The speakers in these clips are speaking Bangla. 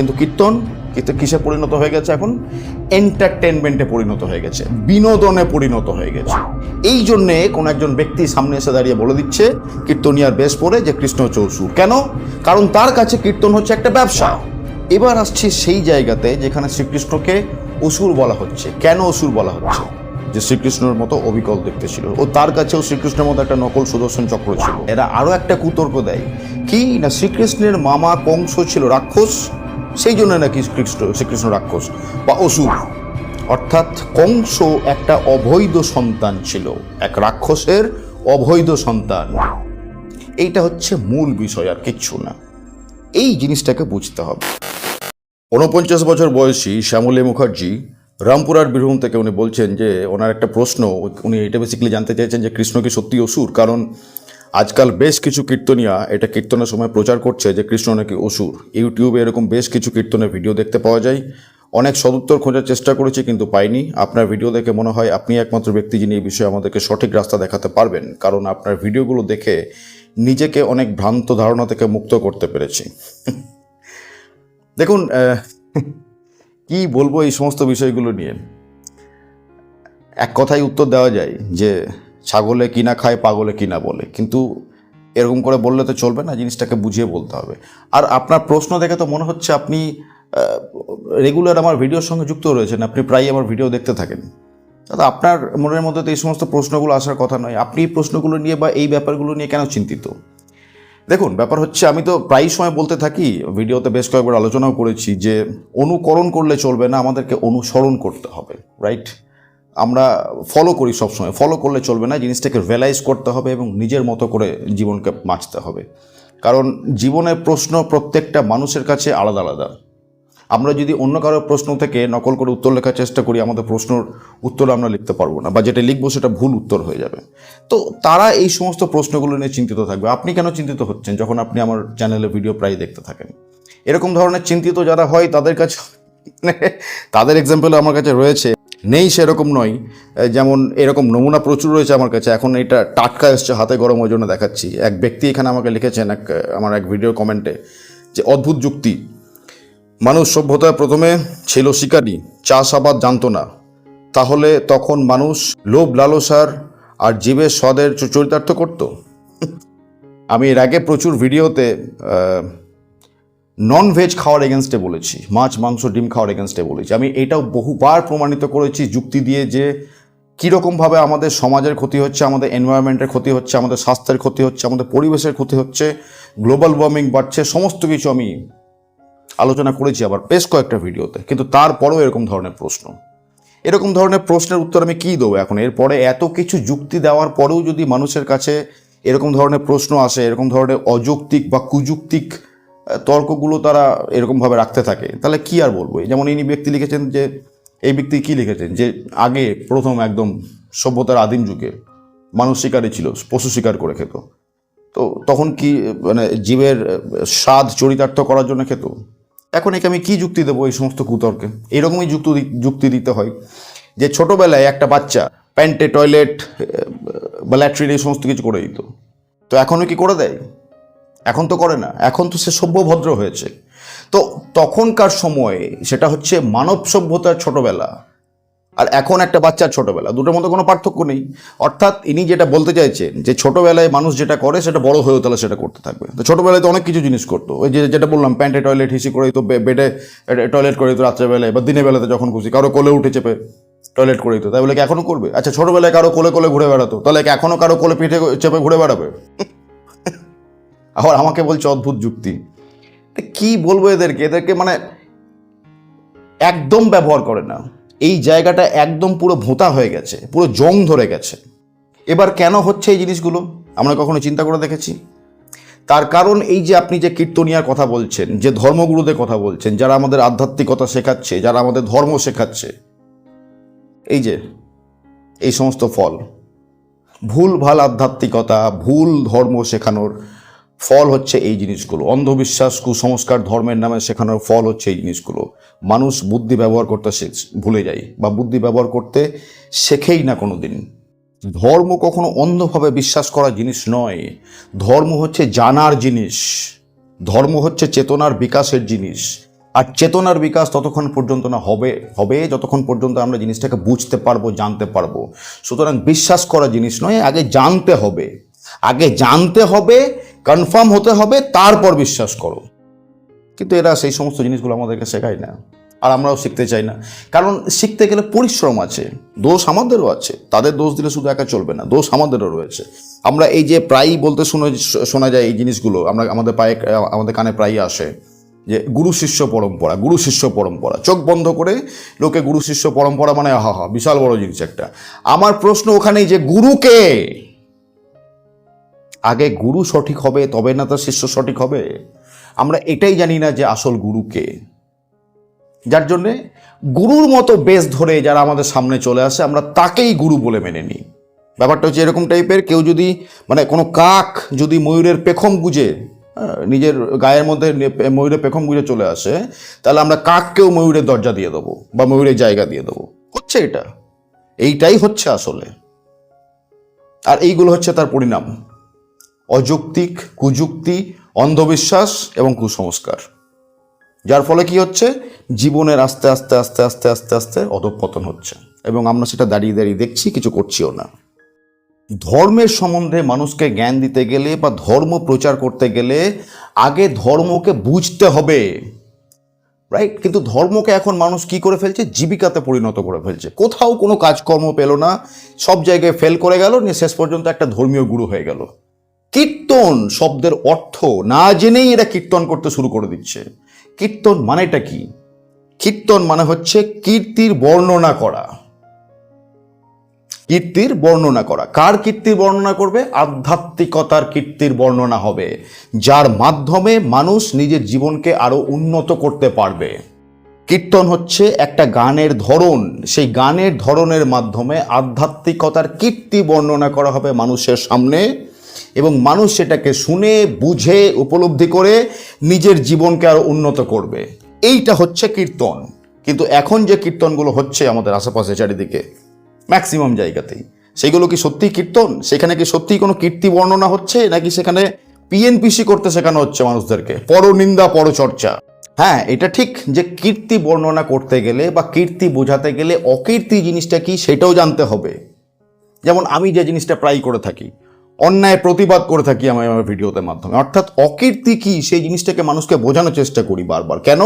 কিন্তু কীর্তন কিসে পরিণত হয়ে গেছে এখন? এন্টারটেনমেন্টে পরিণত হয়ে গেছে, বিনোদনে পরিণত হয়ে গেছে। এই জন্যে কোনো একজন ব্যক্তি সামনে এসে দাঁড়িয়ে বলে দিচ্ছে, কীর্তনিয়ার বেশ পড়ে যে কৃষ্ণ চৌসু। কেন? কারণ তার কাছে কীর্তন হচ্ছে একটা ব্যবসা। এবার আসছি সেই জায়গাতে যেখানে শ্রীকৃষ্ণকে অসুর বলা হচ্ছে। কেন অসুর বলা হচ্ছে? যে শ্রীকৃষ্ণের মতো অবিকল দেখতে ছিল। ও তার কাছেও শ্রীকৃষ্ণের মতো একটা নকল সুদর্শন চক্র ছিল। এরা আরও একটা কুতর্ক দেয়। কি? না শ্রীকৃষ্ণের মামা কংস ছিল, রাক্ষস? সেই জন্য নাকি কৃষ্ণ শ্রীকৃষ্ণ রাক্ষস বা অসুর। অর্থাৎ কংস একটা অবৈধ সন্তান ছিল, এক রাক্ষসের অবৈধ সন্তান। এইটা হচ্ছে মূল বিষয় আর কিচ্ছু না। এই জিনিসটাকে বুঝতে হবে। ঊনপঞ্চাশ বছর বয়সী শ্যামলী মুখার্জি রামপুরার বীরভূম থেকে উনি বলছেন যে, ওনার একটা প্রশ্ন, উনি এটা বেসিক্যালি জানতে চাইছেন যে, কৃষ্ণ কি সত্যি অসুর? কারণ আজকাল বেশ কিছু কীর্তনিয়া এটা কীর্তনের সময় প্রচার করছে যে কৃষ্ণ নাকি অসুর। ইউটিউবে এরকম বেশ কিছু কীর্তনের ভিডিও দেখতে পাওয়া যায়। অনেক সদুত্তর খোঁজার চেষ্টা করেছি কিন্তু পাইনি। আপনার ভিডিও দেখে মনে হয় আপনি একমাত্র ব্যক্তি যিনি এই বিষয়ে আমাদেরকে সঠিক রাস্তা দেখাতে পারবেন, কারণ আপনার ভিডিওগুলো দেখে নিজেকে অনেক ভ্রান্ত ধারণা থেকে মুক্ত করতে পেরেছি। দেখুন কি বলব এই সমস্ত বিষয়গুলো নিয়ে? এক কথায় উত্তর দেওয়া যায় যে ছাগলে কিনা খায়, পাগলে কিনা বলে। কিন্তু এরকম করে বললে তো চলবে না, জিনিসটাকে বুঝিয়ে বলতে হবে। আর আপনার প্রশ্ন দেখে তো মনে হচ্ছে আপনি রেগুলার আমার ভিডিওর সঙ্গে যুক্ত রয়েছেন, আপনি প্রায়ই আমার ভিডিও দেখতে থাকেন। দাদা আপনার মনের মধ্যে তো এই সমস্ত প্রশ্নগুলো আসার কথা নয়। আপনি এই প্রশ্নগুলো নিয়ে বা এই ব্যাপারগুলো নিয়ে কেন চিন্তিত? দেখুন, ব্যাপার হচ্ছে আমি তো প্রায় সময় বলতে থাকি, ভিডিওতে বেশ কয়েকবার আলোচনাও করেছি যে, অনুকরণ করলে চলবে না, আমাদেরকে অনুসরণ করতে হবে রাইট আমরা ফলো করি সবসময়। ফলো করলে চলবে না, জিনিসটাকে রিয়েলাইজ করতে হবে এবং নিজের মতো করে জীবনকে বাঁচতে হবে। কারণ জীবনের প্রশ্ন প্রত্যেকটা মানুষের কাছে আলাদা আলাদা। আমরা যদি অন্য কারোর প্রশ্ন থেকে নকল করে উত্তর লেখার চেষ্টা করি, আমাদের প্রশ্নর উত্তর আমরা লিখতে পারব না, বা যেটা লিখব সেটা ভুল উত্তর হয়ে যাবে। তো তারা এই সমস্ত প্রশ্নগুলো নিয়ে চিন্তিত থাকবে। আপনি কেন চিন্তিত হচ্ছেন যখন আপনি আমার চ্যানেলে ভিডিও প্রায় দেখতে থাকেন? এরকম ধরনের চিন্তিত যারা হয়, তাদের কাছে তাদের এক্সাম্পল আমার কাছে রয়েছে। নেই সেরকম নয়। যেমন এরকম নমুনা প্রচুর রয়েছে আমার কাছে। এখন এটা টাটকা এসছে হাতে গরম ওই জন্য দেখাচ্ছি। এক ব্যক্তি এখানে আমাকে লিখেছেন এক আমার এক ভিডিও কমেন্টে যে, অদ্ভুত যুক্তি। মানুষ সভ্যতায় প্রথমে ছিল শিকারী চাষাবাদ জানতো না। তাহলে তখন মানুষ লোভ, লালসার আর জীবের স্বাদের চরিতার্থ করত? আমি এর আগে প্রচুর ভিডিওতে নন ভেজ খাওয়ার এগেনস্টে বলেছি, মাছ, মাংস, ডিম খাওয়ার এগেনস্টে বলেছি। আমি এটাও বহুবার প্রমাণিত করেছি, যুক্তি দিয়ে যে কীরকমভাবে আমাদের সমাজের ক্ষতি হচ্ছে, আমাদের এনভায়রনমেন্টের ক্ষতি হচ্ছে, আমাদের স্বাস্থ্যের ক্ষতি হচ্ছে, আমাদের পরিবেশের ক্ষতি হচ্ছে গ্লোবাল ওয়ার্মিং বাড়ছে, সমস্ত কিছু আমি আলোচনা করেছি আবার বেশ কয়েকটা ভিডিওতে। কিন্তু তারপরেও এরকম ধরনের প্রশ্ন। এরকম ধরনের প্রশ্নের উত্তর আমি কী দেবো এখন? এরপরে এত কিছু যুক্তি দেওয়ার পরেও যদি মানুষের কাছে এরকম ধরনের প্রশ্ন আসে, এরকম ধরনের অযৌক্তিক বা কুযুক্তিক তর্কগুলো তারা এরকমভাবে রাখতে থাকে। তাহলে কি আর বলব? যেমন ইনি ব্যক্তি লিখেছেন যে, এই ব্যক্তি কি লিখেছেন? যে আগে প্রথম একদম সভ্যতার আদিম যুগে মানুষ শিকারই ছিল, পশু শিকার করে খেত। তো তখন কি মানে জীবের স্বাদ চরিতার্থ করার জন্য খেত? এখন একে আমি কি যুক্তি দেবো এই সমস্ত কুতর্কে? এরকমই যুক্তি যুক্তি দিতে হয় যে ছোটোবেলায় একটা বাচ্চা প্যান্টে, টয়লেট বা ল্যাট্রিন এই সমস্ত কিছু করে দিত। তো এখনও কি করে দেয়? এখন তো করে না, এখন তো সে সভ্যভদ্র হয়েছে। তো তখনকার সময়ে সেটা হচ্ছে মানব সভ্যতার ছোটবেলা আর এখন একটা বাচ্চার ছোটবেলা, দুটোর মধ্যে কোনো পার্থক্য নেই। অর্থাৎ ইনি যেটা বলতে চাইছেন যে ছোটোবেলায় মানুষ যেটা করে সেটা বড় হয়েও তাহলে সেটা করতে থাকবে। তো ছোটোবেলায় তো অনেক কিছু জিনিস করতো, ওই যে যেটা বললাম, প্যান্টে টয়লেট, হিসি করে তো বেডে টয়লেট করে তো রাত্রেবেলায় বা দিনের বেলাতে যখন খুশি, কারও কোলে উঠে চেপে টয়লেট করে দিত। তাই বলে কি এখনও করবে? আচ্ছা ছোটোবেলায় কারও কোলে কোলে ঘুরে বেড়াতো, তাহলে এখনও কারও কোলে পিঠে চেপে ঘুরে বেড়াবে? আবার আমাকে বলছে অদ্ভুত যুক্তি। তা কি বলব এদেরকে? এদেরকে মানে একদম ব্যবহার করে না। এই জায়গাটা একদম পুরো ভোঁতা হয়ে গেছে, পুরো জং ধরে গেছে। এবার কেন হচ্ছে এই জিনিসগুলো? আমরা কখনো চিন্তা করে দেখেছি? তার কারণ এই যে আপনি যে কীর্তনিয়ার কথা বলছেন, যে ধর্মগুরুদের কথা বলছেন, যারা আমাদের আধ্যাত্মিকতা শেখাচ্ছে, যারা আমাদের ধর্ম শেখাচ্ছে, এই যে, এই সমস্ত ফল। ভুল ভালো আধ্যাত্মিকতা, ভুল ধর্ম শেখানোর ফল হচ্ছে এই জিনিসগুলো। অন্ধবিশ্বাস, কুসংস্কার, ধর্মের নামে শেখানোর ফল হচ্ছে এই জিনিসগুলো। মানুষ বুদ্ধি ব্যবহার করতে ভুলে যায় বা বুদ্ধি ব্যবহার করতে শেখেই না কোনো দিন ধর্ম কখনো অন্ধভাবে বিশ্বাস করা জিনিস নয়। ধর্ম হচ্ছে জানার জিনিস। ধর্ম হচ্ছে চেতনার বিকাশের জিনিস। আর চেতনার বিকাশ ততক্ষণ পর্যন্ত না হবে হবে যতক্ষণ পর্যন্ত আমরা জিনিসটাকে বুঝতে পারব, জানতে পারব। সুতরাং বিশ্বাস করা জিনিস নয়, আগে জানতে হবে। আগে জানতে হবে কনফার্ম হতে হবে, তারপর বিশ্বাস করো। কিন্তু এরা সেই সমস্ত জিনিসগুলো আমাদেরকে শেখায় না, আর আমরাও শিখতে চাই না। কারণ শিখতে গেলে পরিশ্রম আছে, দোষ আমাদেরও আছে, তাদের দোষ দিলে শুধু একা চলবে না, দোষ আমাদেরও রয়েছে। আমরা এই যে প্রায়ই বলতে শুনে, শোনা যায় এই জিনিসগুলো, আমরা, আমাদের পায়ে, আমাদের কানে প্রায়ই আসে যে গুরু শিষ্য পরম্পরা, গুরু শিষ্য পরম্পরা। চোখ বন্ধ করে লোকে গুরু শিষ্য পরম্পরা মানে আহা হা, বিশাল বড় জিনিস একটা। আমার প্রশ্ন ওখানেই যে গুরুকে আগে গুরু সঠিক হবে তবে না তার শিষ্য সঠিক হবে? আমরা এটাই জানি না যে আসল গুরুকে যার জন্যে গুরুর মতো বেশ ধরে যারা আমাদের সামনে চলে আসে আমরা তাকেই গুরু বলে মেনে নিই। ব্যাপারটা হচ্ছে এরকম টাইপের কেউ যদি মানে কোনো কাক যদি ময়ূরের পেখম গুজে হ্যাঁ, নিজের গায়ের মধ্যে ময়ূরের পেখম গুজে চলে আসে তাহলে আমরা কাককেও ময়ূরের দরজা দিয়ে দেবো বা ময়ূরের জায়গা দিয়ে দেবো। হচ্ছে এটা। এইটাই হচ্ছে আসলে। আর এইগুলো হচ্ছে তার পরিণাম। অযৌক্তিক, কুযুক্তি, অন্ধবিশ্বাস এবং কুসংস্কার। যার ফলে কি হচ্ছে? জীবনের আস্তে আস্তে আস্তে আস্তে আস্তে আস্তে অধঃপতন হচ্ছে এবং আমরা সেটা দাঁড়িয়ে দাঁড়িয়ে দেখছি, কিছু করছিও না। ধর্মের সম্বন্ধে মানুষকে জ্ঞান দিতে গেলে বা ধর্ম প্রচার করতে গেলে আগে ধর্মকে বুঝতে হবে রাইট কিন্তু ধর্মকে এখন মানুষ কি করে ফেলছে? জীবিকাতে পরিণত করে ফেলছে। কোথাও কোনো কাজকর্ম পেল না, সব জায়গায় ফেল করে গেল, নিয়ে শেষ পর্যন্ত একটা ধর্মীয় গুরু হয়ে গেল। কীর্তন শব্দের অর্থ না জেনেই এরা কীর্তন করতে শুরু করে দিচ্ছে। কীর্তন মানেটা কি? কীর্তন মানে হচ্ছে কীর্তির বর্ণনা করা। কীর্তির বর্ণনা করা। কার কীর্তির বর্ণনা করবে? আধ্যাত্মিকতার কীর্তির বর্ণনা হবে, যার মাধ্যমে মানুষ নিজের জীবনকে আরও উন্নত করতে পারবে। কীর্তন হচ্ছে একটা গানের ধরন। সেই গানের ধরনের মাধ্যমে আধ্যাত্মিকতার কীর্তি বর্ণনা করা হবে মানুষের সামনে। এবং মানুষ সেটাকে শুনে, বুঝে, উপলব্ধি করে নিজের জীবনকে আরও উন্নত করবে। এইটা হচ্ছে কীর্তন। কিন্তু এখন যে কীর্তনগুলো হচ্ছে আমাদের আশেপাশে চারিদিকে ম্যাক্সিমাম জায়গাতেই, সেগুলো কি সত্যি কীর্তন? সেখানে কি সত্যি কোনো কীর্তি বর্ণনা হচ্ছে? নাকি সেখানে পিএনপিসি করতে শেখানো হচ্ছে মানুষদেরকে? পরনিন্দা পরচর্চা হ্যাঁ এটা ঠিক যে কীর্তি বর্ণনা করতে গেলে বা কীর্তি বোঝাতে গেলে অকীর্তি জিনিসটা কি সেটাও জানতে হবে। যেমন আমি যে জিনিসটা প্রায় করে থাকি অন্যায় প্রতিবাদ করে থাকি আমি আমার ভিডিওতে মাধ্যমে। অর্থাৎ অকীর্তি কি? সেই জিনিসটাকে মানুষকে বোঝানোর চেষ্টা করি বারবার। কেন?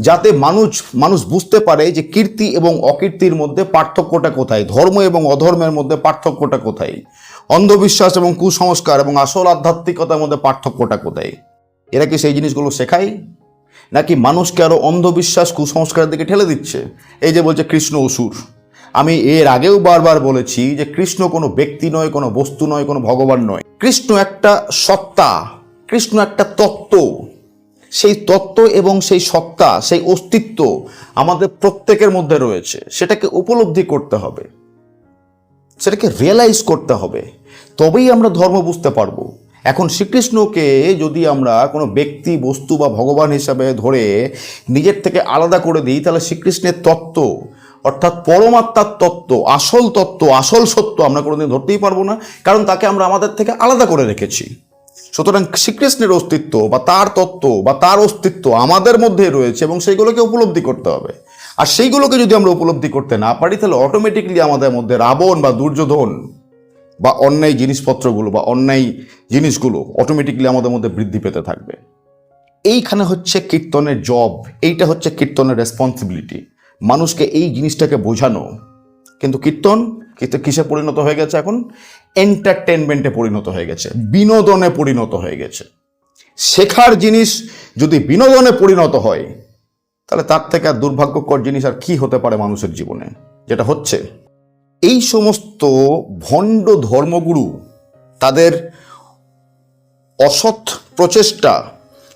যাতে মানুষ মানুষ বুঝতে পারে যে কীর্তি এবং অকীর্তির মধ্যে পার্থক্যটা কোথায়? ধর্ম এবং অধর্মের মধ্যে পার্থক্যটা কোথায়? অন্ধবিশ্বাস এবং কুসংস্কার এবং আসল আধ্যাত্মিকতার মধ্যে পার্থক্যটা কোথায়? এরা কি সেই জিনিসগুলো শেখায়? নাকি মানুষকে আরও অন্ধবিশ্বাস, কুসংস্কারের দিকে ঠেলে দিচ্ছে? এই যে বলছে কৃষ্ণ অসুর। আমি এর আগেও বারবার বলেছি যে কৃষ্ণ কোনো ব্যক্তি নয়, কোনো বস্তু নয়, কোনো ভগবান নয়। কৃষ্ণ একটা সত্তা, কৃষ্ণ একটা তত্ত্ব। সেই তত্ত্ব এবং সেই সত্তা, সেই অস্তিত্ব আমাদের প্রত্যেকের মধ্যে রয়েছে। সেটাকে উপলব্ধি করতে হবে। সেটাকে রিয়েলাইজ করতে হবে। তবেই আমরা ধর্ম বুঝতে পারব। এখন শ্রীকৃষ্ণকে যদি আমরা কোনো ব্যক্তি, বস্তু বা ভগবান হিসাবে ধরে নিজের থেকে আলাদা করে দিই, তাহলে শ্রীকৃষ্ণের তত্ত্ব অর্থাৎ পরমাত্মার তত্ত্ব, আসল তত্ত্ব, আসল সত্য আমরা কোনোদিন ধরতেই পারব না, কারণ তাকে আমরা আমাদের থেকে আলাদা করে রেখেছি। সুতরাং শ্রীকৃষ্ণের অস্তিত্ব বা তার তত্ত্ব বা তার অস্তিত্ব আমাদের মধ্যে রয়েছে এবং সেইগুলোকে উপলব্ধি করতে হবে। আর সেইগুলোকে যদি আমরা উপলব্ধি করতে না পারি, তাহলে অটোমেটিকলি আমাদের মধ্যে রাবণ বা দুর্যোধন বা অন্যায় জিনিসপত্রগুলো বা অন্যায় জিনিসগুলো অটোমেটিকলি আমাদের মধ্যে বৃদ্ধি পেতে থাকবে। এইখানে হচ্ছে কীর্তনের জব এইটা হচ্ছে কীর্তনের রেসপন্সিবিলিটি মানুষকে এই জিনিসটাকে বোঝানো। কিন্তু কীর্তন কিন্তু কিসে পরিণত হয়ে গেছে এখন? এন্টারটেনমেন্টে পরিণত হয়ে গেছে, বিনোদনে পরিণত হয়ে গেছে। শেখার জিনিস যদি বিনোদনে পরিণত হয়, তাহলে তার থেকে আর দুর্ভাগ্যকর জিনিস আর কি হতে পারে মানুষের জীবনে? যেটা হচ্ছে, এই সমস্ত ভণ্ড ধর্মগুরু, তাদের অসৎ প্রচেষ্টা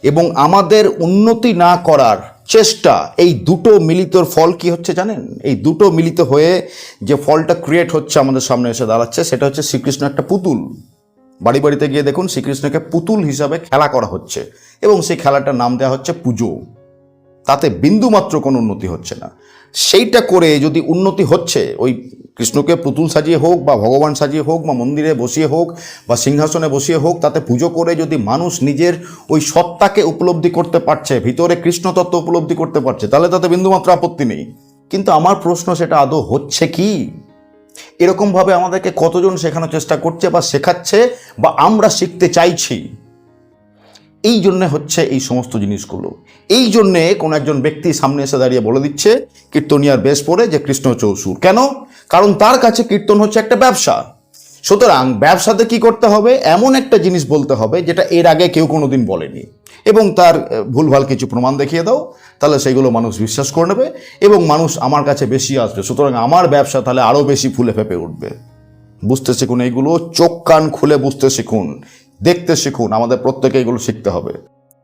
এবং আমাদের উন্নতি না করার চেষ্টা, এই দুটো মিলিতর ফল কি হচ্ছে জানেন? এই দুটো মিলিত হয়ে যে ফলটা ক্রিয়েট হচ্ছে আমাদের সামনে এসে দাঁড়াচ্ছে, সেটা হচ্ছে শ্রীকৃষ্ণ একটা পুতুল। বাড়ি বাড়িতে গিয়ে দেখুন, শ্রীকৃষ্ণকে পুতুল হিসাবে খেলা করা হচ্ছে এবং সেই খেলাটার নাম দেওয়া হচ্ছে পুজো। তাতে বিন্দুমাত্র কোনো উন্নতি হচ্ছে না। সেইটা করে যদি উন্নতি হচ্ছে, ওই কৃষ্ণকে পুতুল সাজিয়ে হোক বা ভগবান সাজিয়ে হোক বা মন্দিরে বসিয়ে হোক বা সিংহাসনে বসিয়ে হোক, তাতে পুজো করে যদি মানুষ নিজের ওই সত্তাকে উপলব্ধি করতে পারছে, ভিতরে কৃষ্ণতত্ত্ব উপলব্ধি করতে পারছে, তাহলে তাতে বিন্দুমাত্র আপত্তি নেই। কিন্তু আমার প্রশ্ন সেটা আদৌ হচ্ছে কি? এরকমভাবে আমাদেরকে কতজন শেখানোর চেষ্টা করছে বা শেখাচ্ছে বা আমরা শিখতে চাইছি? এই জন্যে হচ্ছে এই সমস্ত জিনিসগুলো। এই জন্যে কোনো একজন ব্যক্তি সামনে এসে দাঁড়িয়ে বলে দিচ্ছে কীর্তনিয়ার বেশ পড়ে যে কৃষ্ণ চৌসুর। কেন? কারণ তার কাছে কীর্তন হচ্ছে একটা ব্যবসা। সুতরাং ব্যবসাতে কি করতে হবে? এমন একটা জিনিস বলতে হবে যেটা এর আগে কেউ কোনোদিন বলেনি। এবং তার ভুলভাল কিছু প্রমাণ দেখিয়ে দাও, তাহলে সেগুলো মানুষ বিশ্বাস করে নেবে এবং মানুষ আমার কাছে বেশি আসবে। সুতরাং আমার ব্যবসা তাহলে আরও বেশি ফুলে ফেপে উঠবে। বুঝতে শিখুন এইগুলো, চোখ কান খুলে বুঝতে শিখুন। দেখতে শিখুন, আমাদের প্রত্যেকে এগুলো শিখতে হবে।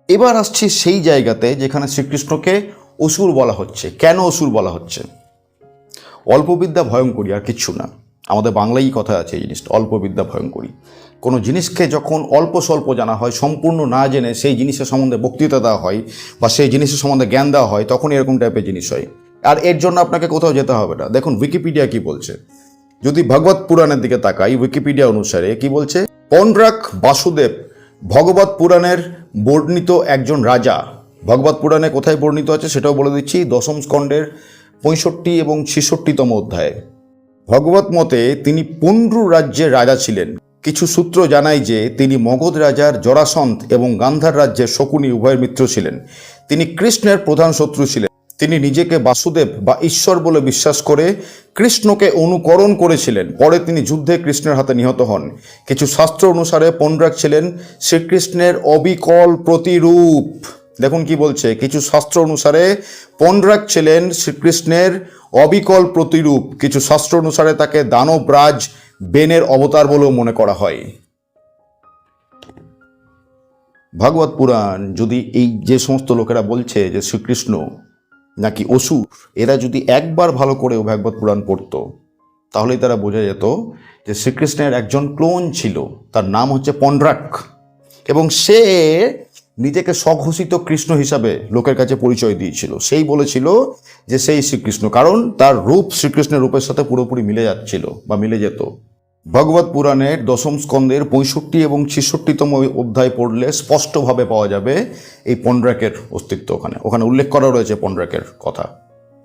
এবার আসছি সেই জায়গাতে যেখানে শ্রীকৃষ্ণকে অসুর বলা হচ্ছে। কেন অসুর বলা হচ্ছে? অল্পবিদ্যা ভয়ঙ্করী, আর কিচ্ছু না। আমাদের বাংলায় কথা আছে এই জিনিসটা, অল্পবিদ্যা ভয়ঙ্করী। কোনো জিনিসকে যখন অল্প স্বল্প জানা হয়, সম্পূর্ণ না জেনে সেই জিনিসের সম্বন্ধে বক্তৃতা দেওয়া হয় বা সেই জিনিসের সম্বন্ধে জ্ঞান দেওয়া হয় তখন এরকম টাইপের জিনিস হয়। আর এর জন্য আপনাকে কোথাও যেতে হবে না। দেখুন উইকিপিডিয়া কি বলছে? যদি ভগবত পুরাণের দিকে তাকাই উইকিপিডিয়া অনুসারে কি বলছে? পন্ড্রাক বাসুদেব ভগবত পুরাণের বর্ণিত একজন রাজা। ভগবত পুরাণে কোথায় বর্ণিত আছে সেটাও বলে দিচ্ছি, দশম স্কন্ডের পঁয়ষট্টি এবং ছেষট্টিতম অধ্যায়ে। ভগবত মতে তিনি পুণ্ড্রু রাজ্যের রাজা ছিলেন। কিছু সূত্র জানায় যে তিনি মগধ রাজার জরাসন্ত এবং গান্ধার রাজ্যের শকুনি উভয়ের মিত্র ছিলেন। তিনি কৃষ্ণের প্রধান শত্রু ছিলেন। তিনি নিজেকে বাসুদেব বা ঈশ্বর বলে বিশ্বাস করে কৃষ্ণকে অনুকরণ করেছিলেন। পরে তিনি যুদ্ধে কৃষ্ণের হাতে নিহত হন। কিছু শাস্ত্র অনুসারে পণ্ড্রাক ছিলেন শ্রীকৃষ্ণের অবিকল প্রতিরূপ। দেখুন কি বলছে, কিছু শাস্ত্র অনুসারে পণ্ড্রাক ছিলেন শ্রীকৃষ্ণের অবিকল প্রতিরূপ। কিছু শাস্ত্র অনুসারে তাকে দানবরাজ বেনের অবতার বলেও মনে করা হয়। ভাগবত পুরাণ যদি এই যে সমস্ত লোকেরা বলছে যে শ্রীকৃষ্ণ নাকি অসুর? এরা যদি একবার ভালো করে ভাগবত পুরাণ পড়তো, তাহলেই তারা বোঝা যেত যে শ্রীকৃষ্ণের একজন ক্লোন ছিল, তার নাম হচ্ছে পন্ড্রাক এবং সে নিজেকে স্বঘোষিত কৃষ্ণ হিসাবে লোকের কাছে পরিচয় দিয়েছিল। সেই বলেছিল যে সেই শ্রীকৃষ্ণ, কারণ তার রূপ শ্রীকৃষ্ণের রূপের সাথে পুরোপুরি মিলে যাচ্ছিল বা মিলে যেত। ভগবত পুরাণের দশম স্কন্দের পঁয়ষট্টি এবং ছেষট্টিতম অধ্যায় পড়লে স্পষ্টভাবে পাওয়া যাবে এই পন্ড্রাকের অস্তিত্ব ওখানে। ওখানে উল্লেখ করা রয়েছে পন্ড্রাকের কথা,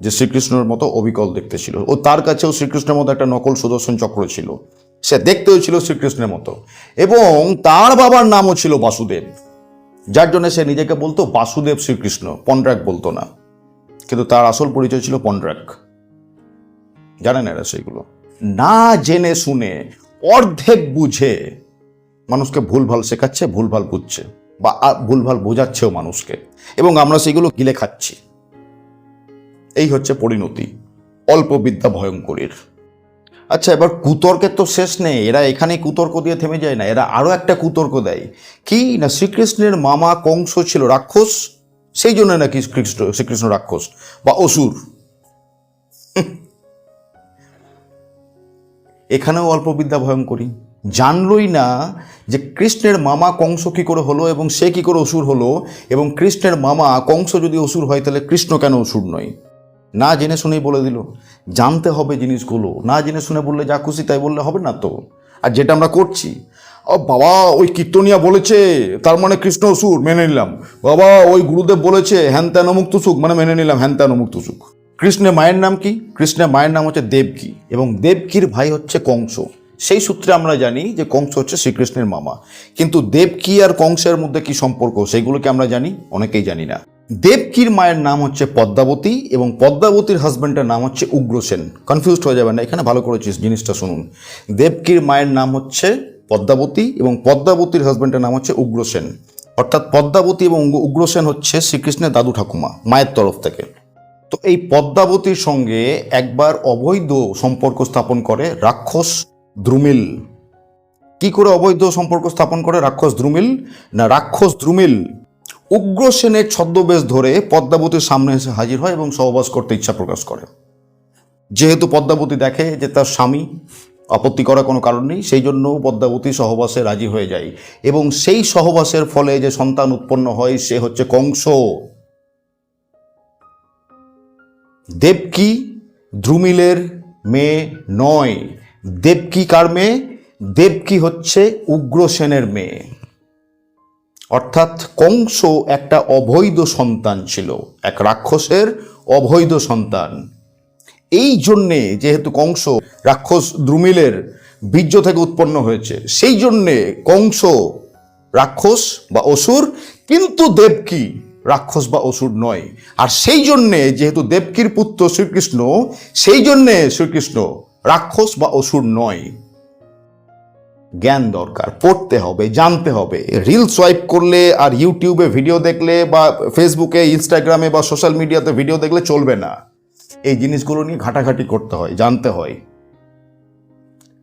যে শ্রীকৃষ্ণের মতো অবিকল দেখতে ছিল। ও তার কাছেও শ্রীকৃষ্ণের মতো একটা নকল সুদর্শন চক্র ছিল। সে দেখতেও ছিল শ্রীকৃষ্ণের মতো। এবং তার বাবার নামও ছিল বাসুদেব। যার জন্য সে নিজেকে বলতো বাসুদেব শ্রীকৃষ্ণ পন্ড্রাক বলতো না। কিন্তু তার আসল পরিচয় ছিল পন্ড্রাক জানেন এরা সেইগুলো। না জেনে শুনে অর্ধেক বুঝে মানুষকে ভুলভাল শেখাচ্ছে, ভুলভাল বুঝছে বা ভুলভাল বোঝাচ্ছেও মানুষকে। এবং আমরা সেগুলো গিলে খাচ্ছি। এই হচ্ছে পরিণতি। অল্প বিদ্যা ভয়ঙ্করীর। আচ্ছা এবার কুতর্কের তো শেষ নেই। এরা এখানে কুতর্ক দিয়ে থেমে যায় না। এরা আরও একটা কুতর্ক দেয়। কি? না শ্রীকৃষ্ণের মামা কংস ছিল রাক্ষস? সেই জন্য নাকি কৃষ্ণ শ্রীকৃষ্ণ রাক্ষস বা অসুর? এখানেও অল্প বিদ্যা ভয়ঙ্করী জানলই না যে কৃষ্ণের মামা কংস কী করে হলো এবং সে কী করে অসুর হলো এবং কৃষ্ণের মামা কংস যদি অসুর হয় তাহলে কৃষ্ণ কেন অসুর নয়? না জেনে শুনেই বলে দিল, জানতে হবে জিনিসগুলো। না জেনে শুনে বললে যা খুশি তাই বললে হবে না তো। আর যেটা আমরা করছি, ও বাবা, ওই কীর্তনিয়া বলেছে, তার মানে কৃষ্ণ অসুর, মেনে নিলাম। বাবা, ওই গুরুদেব বলেছে, হ্যান ত্যান মানে মেনে নিলাম, হ্যান ত্যান কৃষ্ণের মায়ের নাম কি? কৃষ্ণের মায়ের নাম হচ্ছে দেবকী এবং দেবকীর ভাই হচ্ছে কংস। সেই সূত্রে আমরা জানি যে কংস হচ্ছে শ্রীকৃষ্ণের মামা। কিন্তু দেবকী আর কংসের মধ্যে কি সম্পর্ক? সেগুলোকে আমরা জানি, অনেকেই জানি না। দেবকীর মায়ের নাম হচ্ছে পদ্মাবতী এবং পদ্মাবতীর হাজব্যান্ডের নাম হচ্ছে উগ্রসেন কনফিউজড হয়ে যাবেন না, এখানে ভালো করে জিনিস- জিনিসটা শুনুন। দেবকীর মায়ের নাম হচ্ছে পদ্মাবতী এবং পদ্মাবতীর হাজব্যান্ডের নাম হচ্ছে উগ্রসেন অর্থাৎ পদ্মাবতী এবং উগ্রসেন হচ্ছে শ্রীকৃষ্ণের দাদু ঠাকুমা, মায়ের তরফ থেকে। তো এই পদ্মাবতীর সঙ্গে একবার অবৈধ সম্পর্ক স্থাপন করে রাক্ষস দ্রুমিল। কি করে অবৈধ সম্পর্ক স্থাপন করে রাক্ষস দ্রুমিল? না, রাক্ষস দ্রুমিল উগ্রসেনের ছদ্মবেশ ধরে পদ্মাবতীর সামনে এসে হাজির হয় এবং সহবাস করতে ইচ্ছা প্রকাশ করে। যেহেতু পদ্মাবতী দেখে যে তার স্বামী আপত্তি করার কোনো কারণ নেই, সেই জন্য পদ্মাবতী সহবাসে রাজি হয়ে যায়। এবং সেই সহবাসের ফলে যে সন্তান উৎপন্ন হয়, সে হচ্ছে কংস। দেবকী দ্রুমিলের মেয়ে নয়। দেবকী কার মেয়ে? দেবকী হচ্ছে উগ্রসেনের মেয়ে। অর্থাৎ কংস একটা অবৈধ সন্তান ছিল, এক রাক্ষসের অবৈধ সন্তান। এই জন্যে যেহেতু কংস রাক্ষস দ্রুমিলের বীর্য থেকে উৎপন্ন হয়েছে, সেই জন্যে কংস রাক্ষস বা অসুর, কিন্তু দেবকী রাক্ষস বা অসুর নয়। আর সেই জন্যে যেহেতু দেবকীর পুত্র শ্রীকৃষ্ণ, সেই জন্যে শ্রীকৃষ্ণ রাক্ষস বা অসুর নয়। জ্ঞান দরকার, পড়তে হবে, জানতে হবে। রিল সোয়াইপ করলে আর ইউটিউবে ভিডিও দেখলে বা ফেসবুকে, ইনস্টাগ্রামে বা সোশ্যাল মিডিয়াতে ভিডিও দেখলে চলবে না। এই জিনিসগুলো নিয়ে ঘাটাঘাটি করতে হয়, জানতে হয়।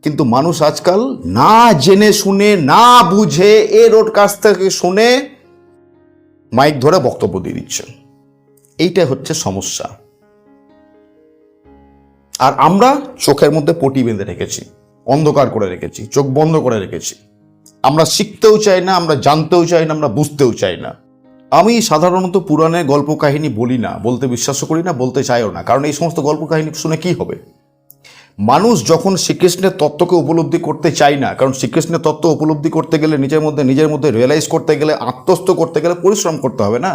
কিন্তু মানুষ আজকাল না জেনে শুনে, না বুঝে এর ওর কাছ থেকে শুনে মাইক ধরে বক্তব্য দিয়ে দিচ্ছে এইটা হচ্ছে সমস্যা। আর আমরা চোখের মধ্যে পটি বেঁধে রেখেছি, অন্ধকার করে রেখেছি, চোখ বন্ধ করে রেখেছি। আমরা শিখতেও চাই না, আমরা জানতেও চাই না, আমরা বুঝতেও চাই না। আমি সাধারণত পুরাণের গল্প কাহিনী বলি না, বলতে বিশ্বাসও করি না, বলতে চাইও না, কারণ এই সমস্ত গল্প কাহিনী শুনে কি হবে? মানুষ যখন শ্রীকৃষ্ণের তত্ত্বকে উপলব্ধি করতে চায় না, কারণ শ্রীকৃষ্ণের তত্ত্ব উপলব্ধি করতে গেলে নিজের মধ্যে নিজের মধ্যে রিয়েলাইজ করতে গেলে, আত্মস্থ করতে গেলে পরিশ্রম করতে হবে না?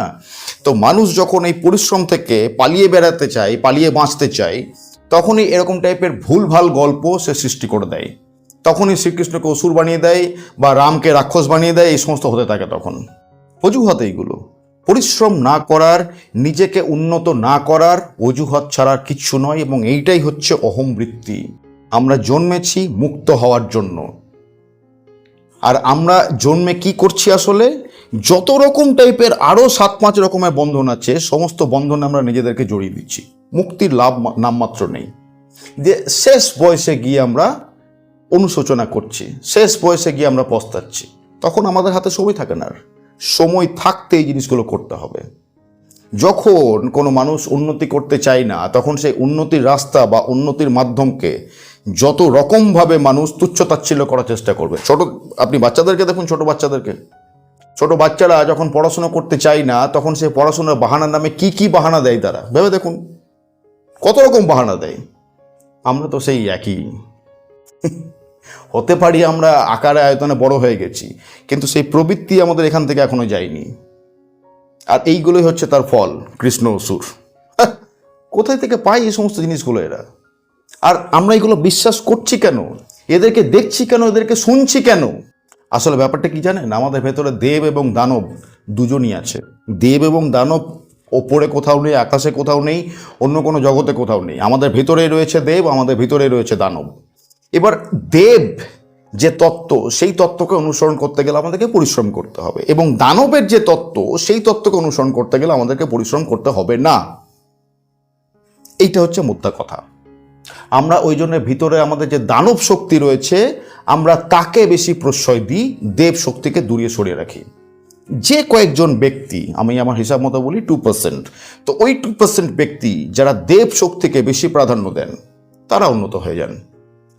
তো মানুষ যখন এই পরিশ্রম থেকে পালিয়ে বেড়াতে চায়, পালিয়ে বাঁচতে চায়, তখনই এরকম টাইপের ভুলভাল গল্প সে সৃষ্টি করে দেয়। তখনই শ্রীকৃষ্ণকে অসুর বানিয়ে দেয় বা রামকে রাক্ষস বানিয়ে দেয়, এই সমস্ত হতে থাকে তখন। অজুহাত এইগুলো। পরিশ্রম না করার, নিজেকে উন্নত না করার অজুহাত ছাড়ার কিচ্ছু নয় এবং এইটাই হচ্ছে অহমবৃত্তি আমরা জন্মেছি মুক্ত হওয়ার জন্য। আর আমরা জন্মে কি করছি আসলে? যত রকম টাইপের আরও সাত পাঁচ রকমের বন্ধন আছে, সমস্ত বন্ধনে আমরা নিজেদেরকে জড়িয়ে দিচ্ছি। মুক্তির লাভ নামমাত্র নেই। যে শেষ বয়সে গিয়ে আমরা অনুশোচনা করছি, শেষ বয়সে গিয়ে আমরা পস্তাচ্ছি, তখন আমাদের হাতে সময় থাকে না আর। সময় থাকতে এই জিনিসগুলো করতে হবে। যখন কোনো মানুষ উন্নতি করতে চায় না, তখন সেই উন্নতির রাস্তা বা উন্নতির মাধ্যমকে যত রকমভাবে মানুষ তুচ্ছতাচ্ছিল্য করার চেষ্টা করবে। ছোট, আপনি বাচ্চাদেরকে দেখুন, ছোট বাচ্চাদেরকে। ছোট বাচ্চারা যখন পড়াশোনা করতে চায় না, তখন সে পড়াশোনার বাহানার নামে কি কি বাহানা দেয় তারা? ভেবে দেখুন। কত রকম বাহানা দেয়। আমরা তো সেই একই। হতে পারি আমরা আকারে আয়তনে বড় হয়ে গেছি, কিন্তু সেই প্রবৃত্তি আমাদের এখান থেকে এখনও যায়নি। আর এইগুলোই হচ্ছে তার ফল, কৃষ্ণ অসুর। কোথায় থেকে পাই এই সমস্ত জিনিসগুলো এরা? আর আমরা এগুলো বিশ্বাস করছি কেন? এদেরকে দেখছি কেন? এদেরকে শুনছি কেন? আসলে ব্যাপারটা কি জানেন? আমাদের ভেতরে দেব এবং দানব দুজনই আছে। দেব এবং দানব ওপরে কোথাও নেই, আকাশে কোথাও নেই, অন্য কোনো জগতে কোথাও নেই। আমাদের ভিতরেই রয়েছে দেব, আমাদের ভিতরেই রয়েছে দানব। এবার দেব যে তত্ত্ব, সেই তত্ত্বকে অনুসরণ করতে গেলে আমাদেরকে পরিশ্রম করতে হবে এবং দানবের যে তত্ত্ব, সেই তত্ত্বকে অনুসরণ করতে গেলে আমাদেরকে পরিশ্রম করতে হবে না। এইটা হচ্ছে মুদ্রা কথা। আমরা ওই জন্য ভিতরে আমাদের যে দানব শক্তি রয়েছে, আমরা তাকে বেশি প্রশ্রয় দিই, দেব শক্তিকে দূরিয়ে সরিয়ে রাখি। যে কয়েকজন ব্যক্তি, আমি আমার হিসাব মতো বলি টু পার্সেন্ট তো ওই টু পার্সেন্ট ব্যক্তি যারা দেব শক্তিকে বেশি প্রাধান্য দেন, তারা উন্নত হয়ে যান।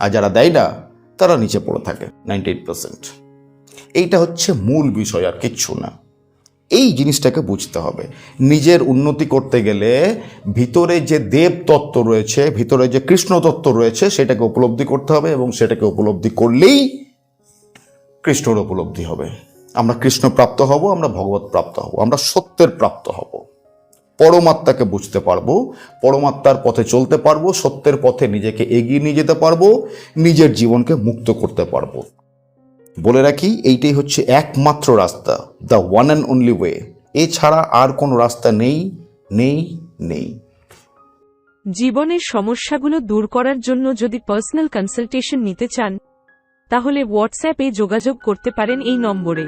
আর যারা দেয় না, তারা নিচে পড়ে থাকে নাইনটি এইট পার্সেন্ট এইটা হচ্ছে মূল বিষয় আর কিচ্ছু না। এই জিনিসটাকে বুঝতে হবে। নিজের উন্নতি করতে গেলে ভিতরে যে দেব তত্ত্ব রয়েছে, ভিতরে যে কৃষ্ণ তত্ত্ব রয়েছে, সেটাকে উপলব্ধি করতে হবে এবং সেটাকে উপলব্ধি করলেই কৃষ্ণর উপলব্ধি হবে। আমরা কৃষ্ণ প্রাপ্ত হব, আমরা ভগবত প্রাপ্ত হব, আমরা সত্যের প্রাপ্ত হব। পরমাত্মাকে বুঝতে পারব, পরমাত্মার পথে চলতে পারব, সত্যের পথে নিজেকে এগিয়ে নিয়ে যেতে পারব, নিজের জীবনকে মুক্ত করতে পারব। বলে রাখি, এইটাই হচ্ছে একমাত্র রাস্তা the one and only way এছাড়া আর কোনো রাস্তা নেই নেই নেই। জীবনের সমস্যাগুলো দূর করার জন্য যদি পার্সোনাল কনসালটেশন নিতে চান, তাহলে হোয়াটসঅ্যাপে যোগাযোগ করতে পারেন এই নম্বরে।